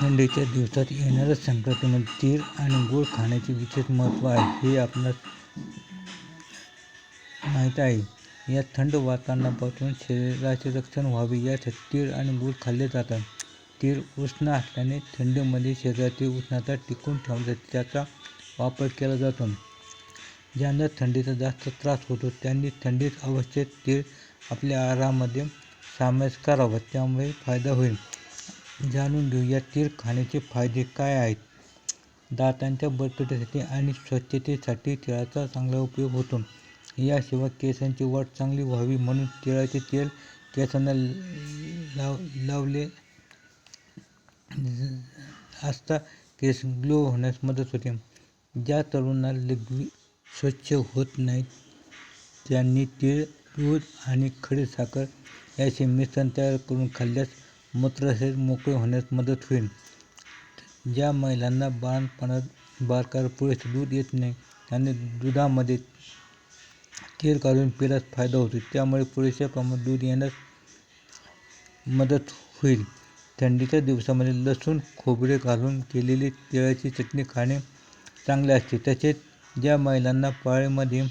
थंडीच्या दिवसात येणाऱ्या संक्रांतीमध्ये तीळ आणि गूळ खाण्याचे विशेष महत्त्व आहे हे आपणास माहीत आहे. या थंड वातावरणापासून शरीराचे रक्षण व्हावे यासाठी तीळ आणि गूळ खाल्ले जातात. तीळ उष्ण असल्याने थंडीमध्ये शरीरातील उष्णता टिकवून ठेवण्यासाठी त्याचा वापर केला जातो. ज्यांना थंडीचा जास्त त्रास होतो त्यांनी थंडीत अवस्थेत तीळ आपल्या आहारामध्ये समावेश करावा त्यामुळे फायदा होईल. जाणून घेऊया तीळ खाण्याचे फायदे काय आहेत. दातांच्या बळकटीसाठी आणि स्वच्छतेसाठी तिळाचा चांगला उपयोग होतो. याशिवाय केसांची वाढ चांगली व्हावी म्हणून तिळाचे तेल केसांना लाव लावले असता केस ग्लो होण्यास मदत होते. ज्या तरुणांना लघवी स्वच्छ होत नाहीत त्यांनी तीळ, दूध आणि खडी साखर याचे मिश्रण तयार करून खाल्ल्यास मूत्राशय मोकळे होण्यास मदत होईल. ज्या महिलांना बाळंतपणात बारकार पुरेसे दूध येत नाही आणि दुधामध्ये तेल काढून पिल्यास फायदा होतो. त्यामुळे पुरेशा प्रमाणात दूध येण्यास मदत होईल. थंडीच्या दिवसामध्ये लसूण, खोबरे घालून केलेली तिळाची चटणी खाणे चांगले असते. तसेच ज्या महिलांना पाळीमध्ये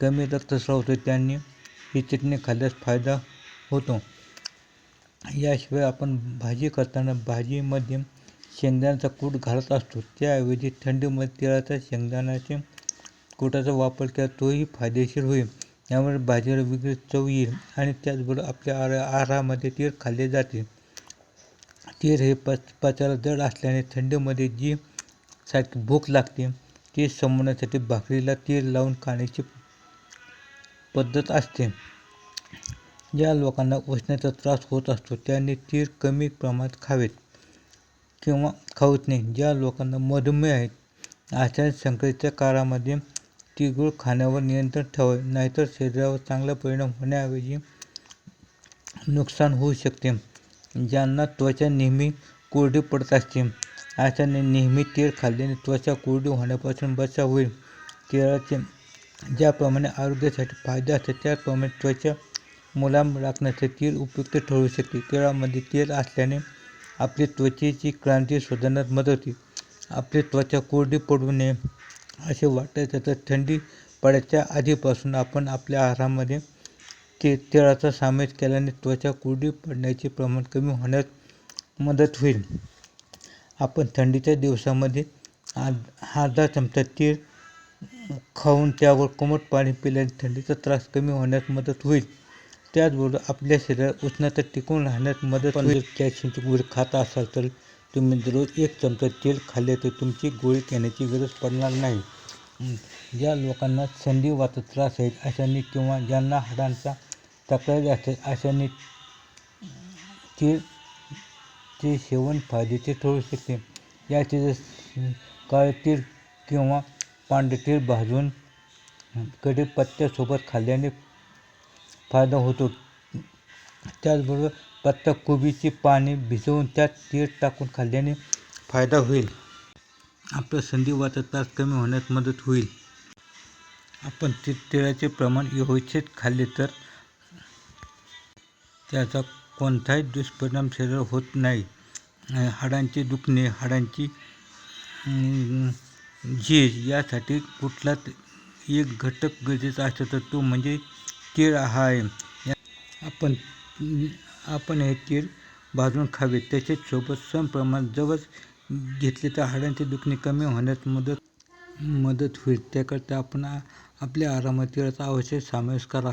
कमी रक्तस्राव होतो त्यांनी ही चटणी खाल्ल्यास फायदा होतो. याशिवाय आपण भाजी करताना भाजीमध्ये शेंगदाण्याचा कूट घालत असतो त्याऐवजी थंडीमध्ये तिळाच्या शेंगदाण्याचे कुटाचा वापर केला तोही फायदेशीर होईल. यामुळे भाजीला वेगळी चव येईल आणि त्याचबरोबर आपल्या आरा आहारामध्ये तीळ खाल्ले जाते. तीळ हे पचायला जड असल्याने थंडीमध्ये जी सारखी भूक लागते ती समवण्यासाठी भाकरीला तीळ लावून खाण्याची पद्धत असते. ज्या लोकांना उष्णतेचा त्रास होत असतो त्यांनी तीळ कमी प्रमाणात खावेत किंवा खाऊच नाही ज्या लोकांना मधुमेह आहेत अशा संक्रांतीच्या काळामध्ये तिळगुळ खाण्यावर नियंत्रण ठेवावे नाहीतर शरीरावर चांगला परिणाम होण्याऐवजी नुकसान होऊ शकते. ज्यांना त्वचा नेहमी कोरडी पडत असते अशाने नेहमी तीळ खाल्ल्याने त्वचा कोरडी होण्यापासून बचाव होईल. तिळाचे ज्याप्रमाणे आरोग्यासाठी फायदे असतात त्याचप्रमाणे त्वचा मुलाम राखण्याचे तेल उपयुक्त ठरू शकते. तिळामध्ये तेल असल्याने आपली त्वचेची क्रांती सुधारण्यात मदत होते. आपली त्वचा कोरडी पडू नये असे वाटत तर थंडी पडायच्या आधीपासून आपण आपल्या आहारामध्ये ते तिळाचा समावेश केल्याने त्वचा कोरडी पडण्याचे प्रमाण कमी होण्यास मदत होईल. आपण थंडीच्या दिवसांमध्ये अर्धा चमचा तीळ खाऊन त्यावर कोमट पाणी पिल्याने थंडीचा त्रास कमी होण्यास मदत होईल. त्याचबरोबर आपल्या शरीरात उष्णता टिकून राहण्यात मदत होईल. कॅल्शियमची गोळी खात असाल तर तुम्ही दररोज एक चमचा तेल खाल्ले तर तुमची गोळी घेण्याची गरज पडणार नाही. ज्या लोकांना संधिवाताचा त्रास आहे अशांनी किंवा ज्यांना हाडांचा तक्रारी असेल अशांनी तीळ ते सेवन फायद्याचे ठरू शकते. याचे काळे तीळ किंवा पांढरे तीळ भाजून कडीपत्त्यासोबत खाल्ल्याने फायदा होतो. त्याचबरोबर पत्ताकोबीची पाने भिजवून त्यात तीळ टाकून खाल्ल्याने फायदा होईल. आपला संधिवाचा त्रास कमी होण्यास मदत होईल. आपण तिळाचे प्रमाण यथोचित खाल्ले तर त्याचा कोणताही दुष्परिणाम शरीरावर होत नाही. हाडांचे दुखणे, हाडांची झीज यासाठी कुठलाच एक घटक गरजेचा असतो तर तो म्हणजे तीळ हा आहे. आपण आपण हे तीळ भाजून खावे. तसेच सोबत सम प्रमाणात जवस घेतले तर हाडांचे दुखणे कमी होण्यास मदत मदत होईल. त्याकरता आपण आपल्या आहारामध्ये तिळाचा अवश्य समावेश करा.